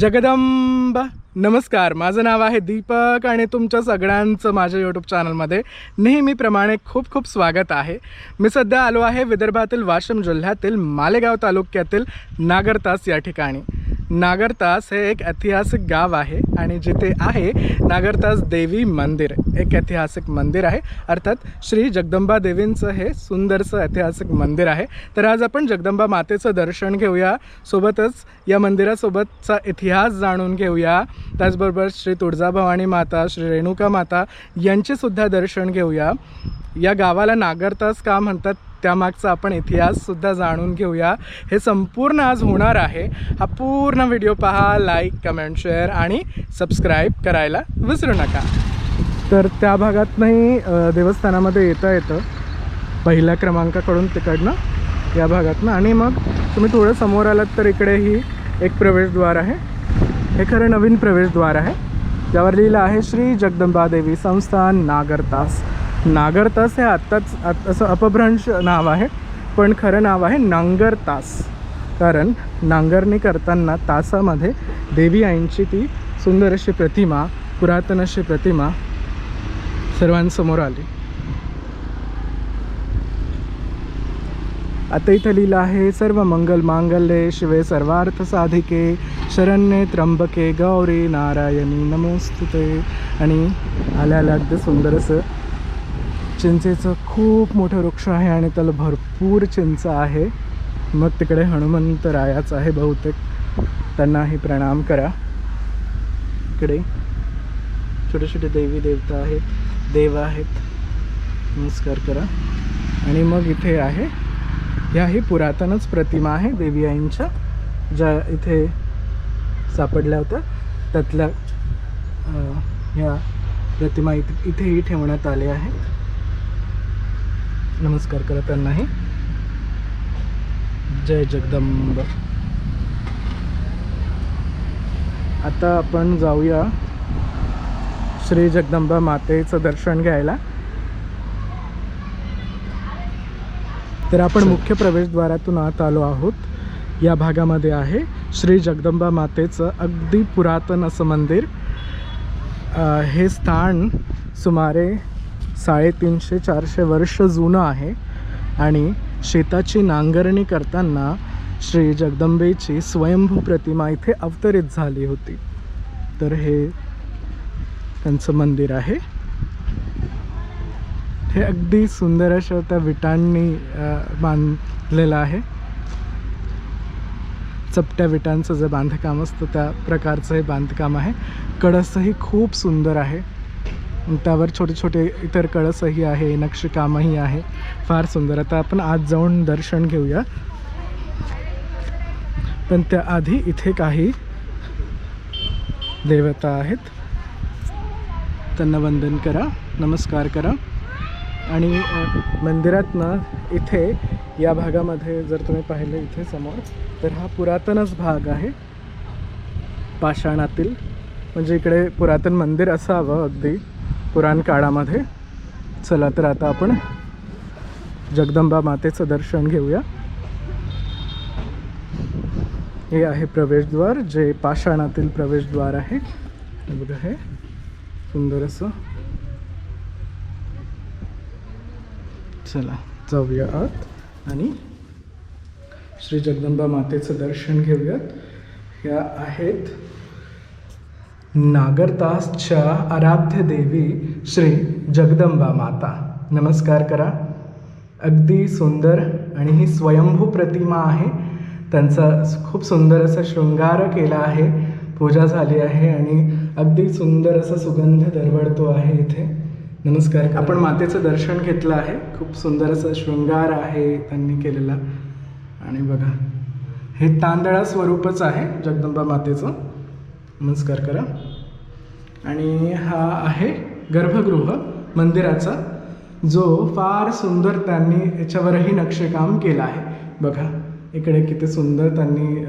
जगदंब. नमस्कार. माझं नाव आहे दीपक आणि तुमच्या सगळ्यांचं माझ्या यूट्यूब चॅनलमध्ये नेहमीप्रमाणे खूप खूप स्वागत आहे. मी सध्या आलो आहे विदर्भातील वाशिम जिल्ह्यातील मालेगाव तालुक्यातील नागरतास या ठिकाणी. नागरतास हे एक ऐतिहासिक गाव आहे आणि जिथे आहे नागरतास देवी मंदिर. एक ऐतिहासिक मंदिर आहे. अर्थात श्री जगदंबा देवींचं हे सुंदरसं ऐतिहासिक मंदिर आहे. तर आज आपण जगदंबा मातेचं दर्शन घेऊया. सोबतच या मंदिरासोबतचा इतिहास जाणून घेऊया. त्याचबरोबर श्री तुळजाभवानी माता श्री रेणुका माता यांचेसुद्धा दर्शन घेऊया. या गावाला नागरतास का म्हणतात त्यामागचा आपण इतिहाससुद्धा जाणून घेऊया. हे संपूर्ण आज होणार आहे. हा पूर्ण व्हिडिओ पहा लाईक कमेंट शेअर आणि सबस्क्राईब करायला विसरू नका. तर त्या भागातनंही देवस्थानामध्ये येता येतं. पहिल्या क्रमांकाकडून तिकडनं या भागातनं. आणि मग तुम्ही थोडं समोर आलात तर इकडे ही एक प्रवेशद्वार आहे. हे खरं नवीन प्रवेशद्वार आहे. त्यावर लिहिलं आहे श्री जगदंबा देवी संस्थान नागरतास नागरतास हे आत्ताच आत- असं अपभ्रंश नाव आहे पण खरं नाव आहे नांगरतास कारण नांगरणी करताना तासामध्ये देवी आईंची ती सुंदर अशी प्रतिमा पुरातन अशी प्रतिमा सर्वांसमोर आली. आता इथं लिहिलं आहे सर्व मंगल मांगल्ये शिवे सर्वार्थ साधिके शरण्ये त्र्यंबके गौरी नारायणी नमोस्तुते. आणि आल्या अगदी सुंदर असं चिंचेचं खूप मोठं वृक्ष आहे आणि त्याला भरपूर चिंच आहे. मग तिकडे हनुमंत रायाच आहे बहुतेक. त्यांनाही प्रणाम करा. इकडे छोटे छोटे देवी देवता आहेत देव आहेत. नमस्कार करा. आणि मग इथे आहे ह्याही पुरातनच प्रतिमा आहे देवी आईंच्या ज्या इथे सापडल्या होत्या. त्यातल्या ह्या प्रतिमा इथे इथेही ठेवण्यात आल्या आहेत. नमस्कार करा त्यांनाही जय जगदंब. आता आपण जाऊया श्री जगदंबा मातेचं दर्शन घ्यायला. तर आपण मुख्य प्रवेशद्वारातून आत आलो आहोत. या भागामध्ये आहे श्री जगदंबा मातेचं अगदी पुरातन असं मंदिर. हे स्थान सुमारे साडेतीनशे चारशे वर्ष जुनं आहे आणि शेताची नांगरणी करताना श्री जगदंबेची स्वयंभू प्रतिमा इथे अवतरित झाली होती. तर हे त्यांचं मंदिर आहे. हे अगदी सुंदर अशा त्या विटांनी बांधलेलं आहे. चपट्या विटांचं जे बांधकाम असतं त्या प्रकारचं हे बांधकाम आहे. कळसही खूप सुंदर आहे. त्यावर छोटे छोटे इतर कळसही आहे नक्षीकामही आहे. फार सुंदर. आता आपण आज जाऊन दर्शन घेऊया. पण त्याआधी इथे काही देवता आहेत. त्यांना वंदन करा नमस्कार करा. आणि मंदिरात ना इथे या भागामध्ये जर तुम्ही पाहिलं इथे समोर तर हा पुरातनच भाग आहे. पाषाणातील. म्हणजे इकडे पुरातन मंदिर असावं अगदी. पुराण काळामध्ये. चला तर आता आपण जगदंबा मातेचं दर्शन घेऊया. हे आहे प्रवेशद्वार जे पाषाणातील प्रवेशद्वार आहे. बघा हे सुंदर असं. चला जाऊया आत आणि श्री जगदंबा मातेचं दर्शन घेऊयात. ह्या आहेत नागरतासच्या आराध्य देवी श्री जगदंबा माता. नमस्कार करा. अगदी सुंदर आणि ही स्वयंभू प्रतिमा आहे. त्यांचा खूप सुंदर असा शृंगार केला आहे. पूजा झाली आहे आणि अगदी सुंदर असा सुगंध दरवळतो आहे इथे. नमस्कार आपण मातेचं दर्शन घेतलं आहे. खूप सुंदर असं शृंगार आहे त्यांनी केलेला. आणि बघा हे तांदळा स्वरूपच आहे जगदंबा मातेचं. नमस्कार करा. आणि हा आहे गर्भगृह मंदिराचा जो फार सुंदर त्यांनी याच्यावरही नक्षीकाम केलं आहे. बघा इकडे किती सुंदर त्यांनी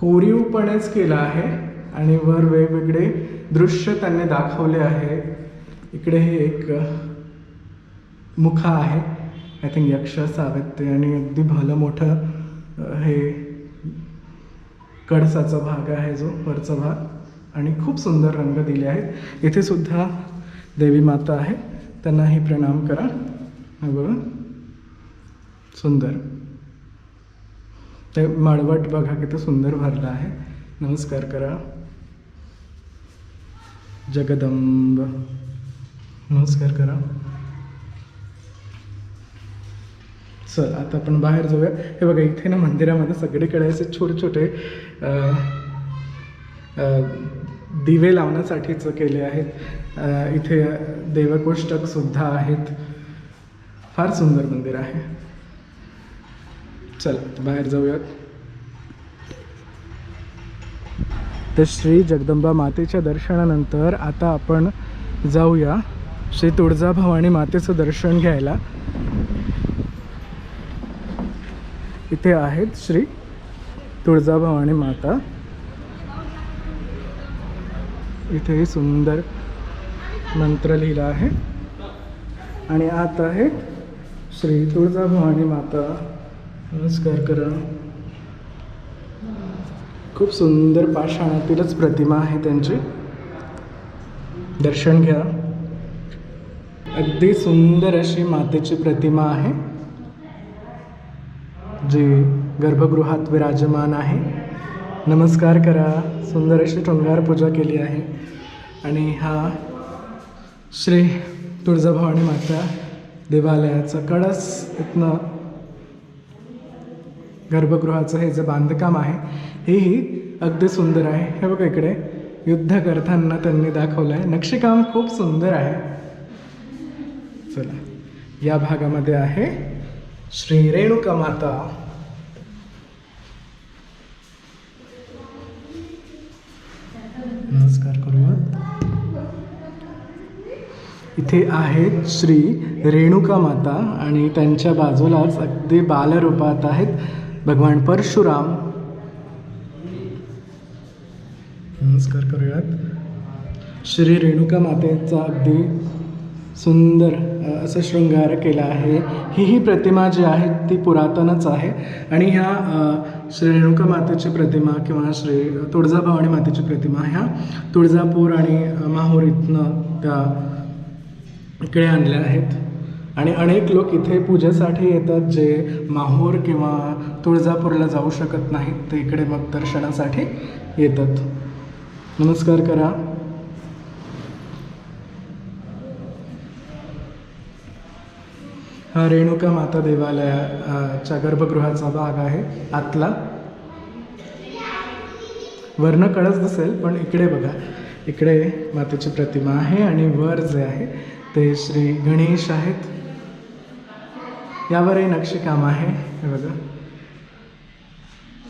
कोरीवपणेच केलं आहे आणि वर वेगवेगळे दृश्य त्यांनी दाखवले आहे. इकडे हे एक मुखा आहे. आय थिंक यक्ष सावेत ते आणि अगदी भलं मोठं हे कळसाचा भाग आहे जो वरचा भाग. आणि खूप सुंदर रंग दिले आहेत. इथे सुद्धा देवी माता आहे. त्यांनाही प्रणाम करा. बघा. सुंदर. ते मळवट बघा किती सुंदर भरलं आहे. नमस्कार करा. जगदंब. नमस्कार करा. चल आता आपण बाहेर जाऊया. हे बघा इथे ना मंदिरामध्ये सगळीकडे असे छोटे छोटे दिवे लावण्यासाठीच केले आहेत. इथे देवकोष्टकसुद्धा आहेत. फार सुंदर मंदिर आहे. चल बाहेर जाऊयात. तर श्री जगदंबा मातेच्या दर्शनानंतर आता आपण जाऊया श्री तुळजाभवानी मातेचं दर्शन घ्यायला. इथे आहेत श्री तुळजाभवानी माता. इथेही सुंदर मंत्र लिहिला आहे. आणि आत आहे श्री तुळजाभवानी माता. नमस्कार करा. खूप सुंदर पाषाणातीलच प्रतिमा आहे त्यांची. दर्शन घ्या. अगदी सुंदर अशी मातेची प्रतिमा आहे. जी गर्भगृहात विराजमान आहे. नमस्कार करा सुंदर अशी शृंगार पूजा केली आहे. आणि हा श्री तुळजाभवानी माता देवालयाचा कळस इथनं गर्भगृहाचं हे जे बांधकाम आहे हेही अगदी सुंदर आहे. हे बघा इकडे युद्ध करताना त्यांनी दाखवलं आहे नक्षीकाम खूप सुंदर आहे. चला या भागामध्ये आहे श्री रेणुका माता. नमस्कार करूयात. इथे आहेत श्री रेणुका माता आणि त्यांच्या बाजूलाच अगदी बालरूपात आहेत भगवान परशुराम. नमस्कार करूयात. श्री रेणुका मातेचा अगदी सुंदर असं शृंगार केला आहे. ही ही प्रतिमा जी आहे ती पुरातनच आहे. आणि ह्या श्री रेणुका मातेची प्रतिमा किंवा श्री तुळजाभवानी मातेची प्रतिमा ह्या तुळजापूर आणि माहूर इथनं त्या इकडे आणल्या आहेत. आणि अनेक लोक इथे पूजेसाठी येतात जे माहूर किंवा तुळजापूरला जाऊ शकत नाहीत. ते इकडे मग दर्शनासाठी येतात. नमस्कार करा हा रेणुका माता देवालयाच्या गर्भगृहाचा भाग आहे आतला. वर्ण कळच दिसेल पण इकडे बघा. इकडे मातेची प्रतिमा आहे आणि वर जे आहे ते श्री गणेश आहेत. यावरही नक्षीकाम आहे हे बघा.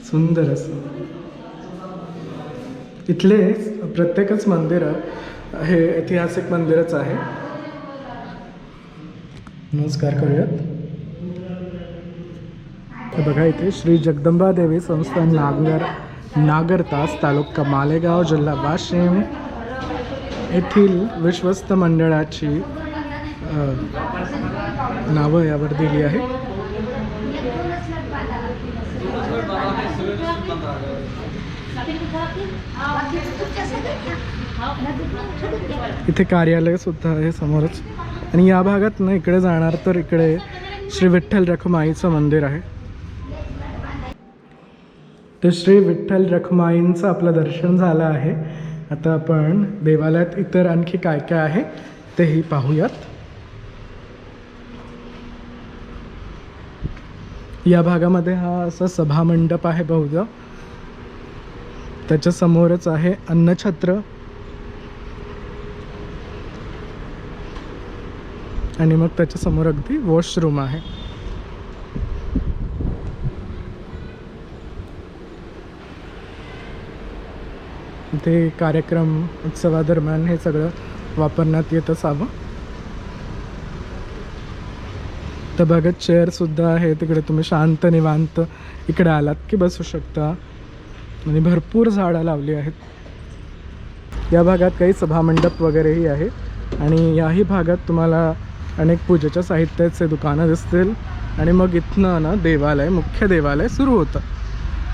सुंदर असं. इथले प्रत्येकच मंदिरं हे ऐतिहासिक मंदिरच आहे. नमस्कार करूयात. तर बघा इथे श्री जगदंबा देवी संस्थान नागर नागरतास तालुका मालेगाव जिल्हा वाशिम येथील विश्वस्त मंडळाची नावं यावर दिली आहे इथे कार्यालय सुद्धा आहे समोरच. आणि या भागात ना इकडे जाणार तर इकडे श्री विठ्ठल रखुमाईचं मंदिर आहे. तर श्री विठ्ठल रखुमाईंचं आपलं दर्शन झालं आहे. आता आपण देवालयात इतर आणखी काय काय आहे तेही पाहूयात. या भागामध्ये हा असा सभामंडप आहे बहुधा त्याच्यासमोरच आहे अन्नछत्र. आणि मग त्याच्यासमोर अगदी वॉशरूम आहे. ते कार्यक्रम उत्सवादरम्यान हे सगळं वापरण्यात येत असावं. तर बघत चेअरसुद्धा आहे तिकडे तुम्ही शांत निवांत इकडे आलात की बसू शकता. आणि भरपूर झाडं लावली आहेत. या भागात काही सभामंडप वगैरेही आहे. आणि याही भागात तुम्हाला अनेक पूजेच्या साहित्याचे दुकानं दिसतील. आणि मग इथनं ना देवालय मुख्य देवालय सुरू होतं.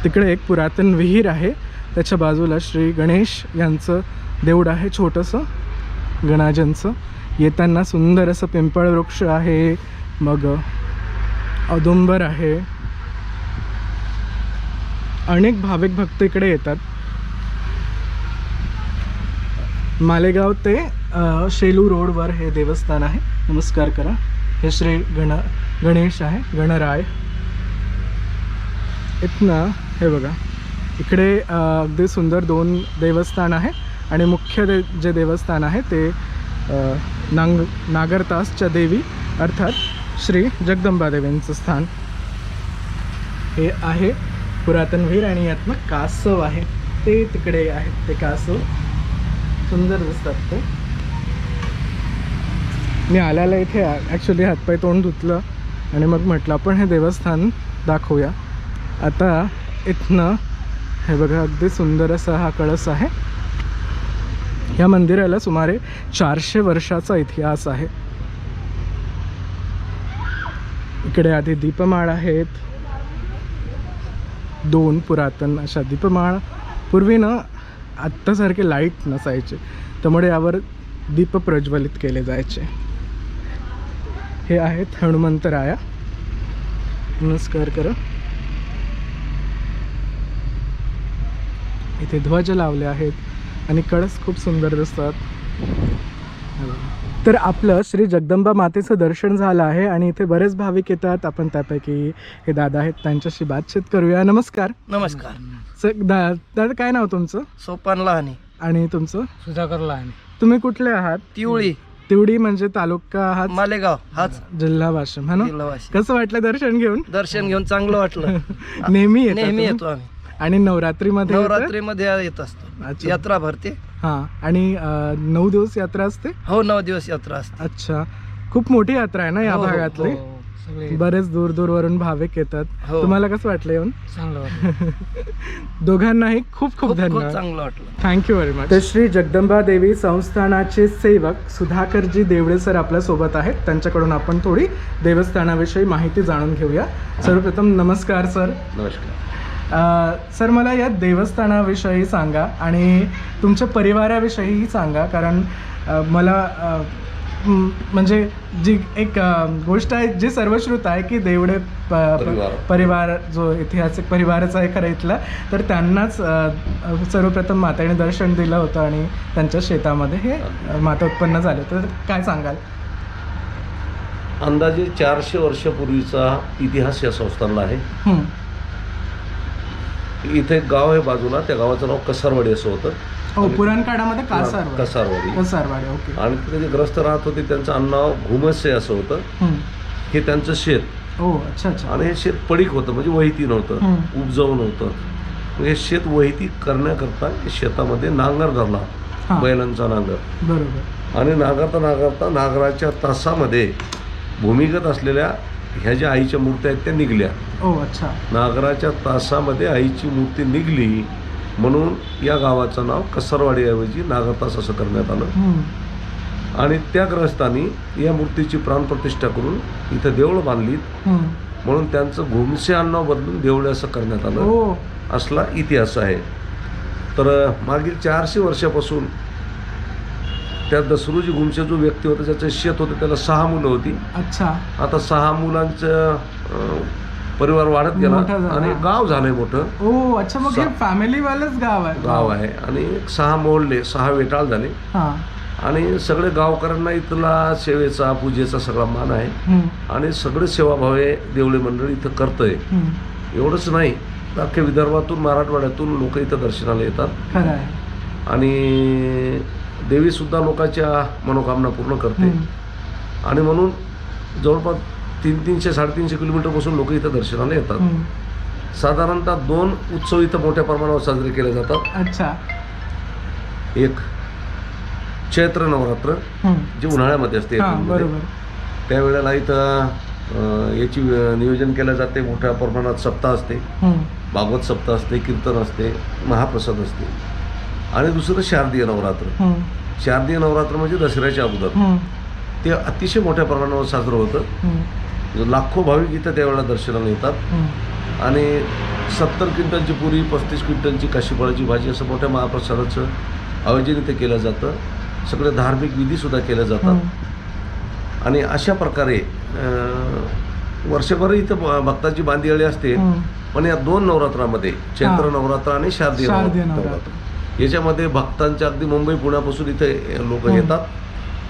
तिकडे एक पुरातन विहीर आहे. त्याच्या बाजूला श्री गणेश यांचं देऊळ आहे छोटंसं गणाजनचं. येताना सुंदर असं पिंपळ वृक्ष आहे. मग औदुंबर आहे. अनेक भाविक भक्त इकडे येतात. मालेगाव ते शेलू रोडवर हे देवस्थान आहे. नमस्कार करा. हे श्री गण गणेश आहे गणराय. इथनं हे बघा. इकडे अगदी सुंदर दोन देवस्थान आहे आणि मुख्य दे जे देवस्थान आहे ते नांग नागरतासच्या देवी अर्थात श्री जगदंबा देवींचं स्थान. हे आहे पुरातनवीर आणि यातनं कासव आहे. ते तिकडे आहेत ते कासव. सुंदर दिसतात ते. मी आल्याला इथे ॲक्च्युली हातपाय तोंड धुतलं आणि मग म्हटलं आपण हे देवस्थान दाखवूया. आता इथनं हे बघा अगदी सुंदर असा हा कळस आहे. या मंदिराला सुमारे चारशे वर्षाचा इतिहास आहे. इकडे आधी दीपमाळ आहेत. दोन पुरातन अशा दीपमाळ. पूर्वी ना आत्तासारखे लाइट नसायचे. त्यामुळे यावर दीप प्रज्वलित केले जायचे. हे आहेत हनुमंतराया नमस्कार करा. इथे ध्वज लावले आहेत आणि कळस खूप सुंदर दिसतात. तर आपलं श्री जगदंबा मातेचं दर्शन झालं आहे आणि इथे बरेच भाविक येतात. आपण त्यापैकी हे दादा आहेत त्यांच्याशी बातचीत करूया. नमस्कार. नमस्कार. स- दा दादा काय नाव तुमचं? सोपान लहाने. आणि तुमचं? सुधाकर लहाने. तुम्ही कुठले आहात? तिवळी. तिवडी म्हणजे तालुका आहात? मालेगाव हाच. जिल्हा वाशिम है ना? जिल्हा वाशिम. कसं वाटलं दर्शन घेऊन? दर्शन घेऊन चांगलं वाटलं. नेहमी नेहमी? येतो आम्ही. आणि नवरात्रीमध्ये? नवरात्रीमध्ये येत असतो. अच्छा. यात्रा भरते. हा. आणि अं, नऊ दिवस यात्रा असते? हो नऊ दिवस यात्रा असते. अच्छा. खूप मोठी यात्रा आहे ना या हो, हो, भागातली? हो, सगळे बरेच दूर दूर वरून भाविक येतात. हो. तुम्हाला कसं वाटलं येऊन? चांगलं वाटलं. दोघांनाही खूप खूप खूप खूप धन्यवाद. चांगलं वाटलं. थँक्यू व्हेरी मच तर श्री जगदंबा देवी संस्थानाचे सेवक सुधाकरजी देवळे सर आपल्यासोबत आहेत. त्यांच्याकडून आपण थोडी देवस्थानाविषयी माहिती जाणून घेऊया. सर्वप्रथम नमस्कार सर. नमस्कार. अ, सर मला या देवस्थानाविषयी सांगा आणि तुमच्या परिवाराविषयीही सांगा कारण अ, मला अ, म्हणजे जी एक गोष्ट आहे जी सर्वश्रुत आहे की देवडे परिवार. जो ऐतिहासिक परिवाराचा आहे खरं इथला तर त्यांनाच सर्वप्रथम मातेने दर्शन दिलं होतं आणि त्यांच्या शेतामध्ये हे माता उत्पन्न झाले तर काय सांगाल अंदाजे चारशे वर्षापूर्वीचा इतिहास या संस्थानला आहे. इथे एक गाव आहे बाजूला त्या गावाचं नाव कसारवाडी असं होतं हो पुराण काळामध्ये कासारवाडी. कसारवाडी. कसारवाडी ओके. आणि तिथे जे ग्रस्त राहत होते त्यांचं आडनाव घुमसे असं होतं. हं. हे त्यांचं शेत. हो अच्छा अच्छा. आणि हे शेत पडीक होतं म्हणजे वहिती नव्हतं हं. उपजाऊ नव्हतं. हे शेत वहिती करण्याकरता शेतामध्ये नांगर धरला हां. बैलांचा नांगर. बरोबर. आणि नांगरता नांगरता नांगराच्या तासामध्ये भूमिगत असलेल्या ह्या ज्या आईच्या मूर्त्या आहेत त्या निघल्या. ओ अच्छा. नागराच्या तासामध्ये आईची मूर्ती निघली म्हणून या गावाचं नाव कसरवाडीऐवजी नागरतास असं करण्यात आलं. हं. आणि त्या ग्रस्तांनी या मूर्तीची प्राणप्रतिष्ठा करून इथं देवळं बांधलीत. हं. म्हणून त्यांचं घुमसे आडनाव बदलून देवळे असं करण्यात आलं. ओ असला इतिहास आहे. तर मागील चारशे वर्षापासून त्या दसरूजी घुमसे जो व्यक्ती होता ज्याचं शेत होतं त्याला सहा मुलं होती. अच्छा. आता सहा मुलांचं परिवार वाढत गेला मोठं झालं. आणि गाव झालंय मोठं. ओ अच्छा मग हे फॅमिली वालच गाव आहे. गाव आहे. आणि एक सहा मोडले सहा वेटाळ झाले. हा. आणि सगळे गावकऱ्यांना इथला सेवेचा पूजेचा सगळा मान आहे. आणि सगळे सेवाभावे देवळे मंडळ इथं करतंय. हं. एवढंच नाही तर अख्ख्या विदर्भातून मराठवाड्यातून लोक इथं दर्शनाला येतात. खरं आहे. आणि देवीसुद्धा लोकांच्या मनोकामना पूर्ण करते. आणि म्हणून जवळपास तीन तीनशे साडेतीनशे किलोमीटरपासून लोक इथं दर्शनाला येतात. साधारणतः दोन उत्सव इथं मोठ्या प्रमाणावर साजरे केले जातात अच्छा एक चैत्र नवरात्र. जे उन्हाळ्यामध्ये असते त्यावेळेला इथं याची नियोजन केलं जाते मोठ्या प्रमाणात सप्ताह असते. भागवत सप्ताह असते कीर्तन असते महाप्रसाद असते आणि दुसरं शारदीय नवरात्र. शारदीय नवरात्र म्हणजे दसऱ्याच्या अगोदर. ते अतिशय मोठ्या प्रमाणावर साजरं होतं. लाखो भाविक इथं त्यावेळेला दर्शनाला येतात. आणि सत्तर क्विंटलची पुरी पस्तीस क्विंटलची काशीफळाची भाजी असं मोठ्या महाप्रसादाचं आयोजन इथे केलं जातं सगळे धार्मिक विधीसुद्धा केल्या जातात. आणि अशा प्रकारे वर्षभर इथं भक्तांची बांदियाळी असते. पण या दोन नवरात्रामध्ये चैत्र. नवरात्र आणि शारदीय नवरात्र. याच्यामध्ये भक्तांच्या अगदी मुंबई पुण्यापासून इथे लोक. येतात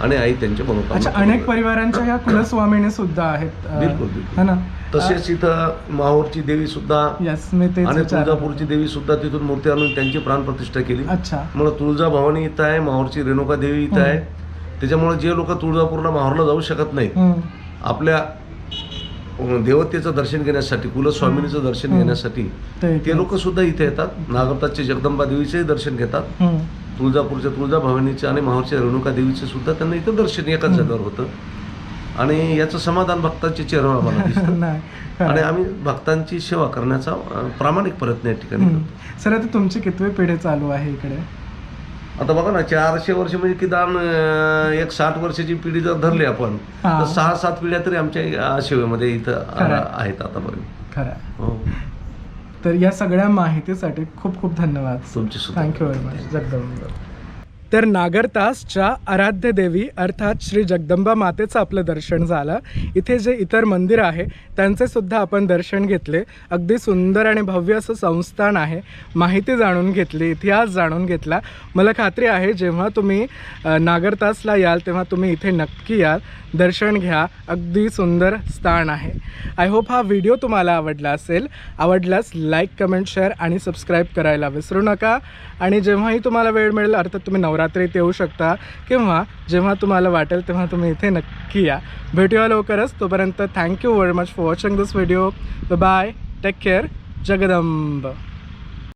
आणि आई त्यांच्या अच्छा मनोकामना अनेक पूर्ण परिवारांच्या ह्या कुलस्वामिनी सुद्धा आहेत अं, बिलकुल, बिलकुल. है ना तसेच इथं माहूरची देवी सुद्धा यस मी तेच आणि. तुळजापूरची देवी सुद्धा तिथून मूर्ती आणून त्यांची प्राणप्रतिष्ठा केली अच्छा मला तुळजा भवानी इथं आहे माहूरची रेणुका देवी इथं. आहे त्याच्यामुळे जे लोक तुळजापूरला माहूरला जाऊ शकत नाहीत हं. आपल्या अं, देवतेचं दर्शन घेण्यासाठी कुलस्वामिनीचं दर्शन. घेण्यासाठी ते ते लोक सुद्धा इथे येतात नागपताचे जगदंबा देवीचेही दर्शन घेतात. तुळजापूरच्या तुळजा भवानीचे आणि माहूरच्या रेणुका देवीचे सुद्धा त्यांना इथं दर्शन एकाच. जागेवर होतं आणि याचं समाधान भक्तांच्या चेहऱ्यावर आम्हाला दिसतं. आणि आम्ही भक्तांची सेवा करण्याचा प्रामाणिक प्रयत्न या ठिकाणी. करतो सर आता तुमची कितवी पिढी चालू आहे इकडे आता बघा ना चारशे वर्ष म्हणजे किदान एक साठ वर्षाची पिढी जर धरली आपण. तर सहा सात पिढ्या तरी आमच्या सेवेमध्ये इथं आहेत आतापर्यंत खरं. हो तर या सगळ्या माहितीसाठी खूप खूप धन्यवाद. तुमचे थँक्यू व्हेरी मच जगदंबा. तर नागरतासच्या आराध्य देवी अर्थात श्री जगदंबा मातेचं आपलं दर्शन झालं. इथे जे इतर मंदिर आहे त्यांचे सुद्धा आपण दर्शन घेतले. अगदी सुंदर आणि भव्य असं संस्थान आहे. माहिती जाणून घेतली इतिहास जाणून घेतला. मला खात्री आहे जेव्हा तुम्ही नागरतासला याल तेव्हा तुम्ही इथे नक्की याल. दर्शन घ्या. अगदी सुंदर स्थान आहे. आय होप हा व्हिडिओ तुम्हाला आवडला असेल. आवडल्यास लाईक कमेंट शेअर आणि सबस्क्राईब करायला विसरू नका. आणि जेव्हाही तुम्हाला वेळ मिळेल अर्थात तुम्ही नवरा नवरात्रीत येऊ शकता किंवा जेव्हा तुम्हाला वाटेल तेव्हा तुम्ही इथे नक्की या. भेटूया लवकरच. तोपर्यंत thank you very much for watching this video bye take care Jagdamb.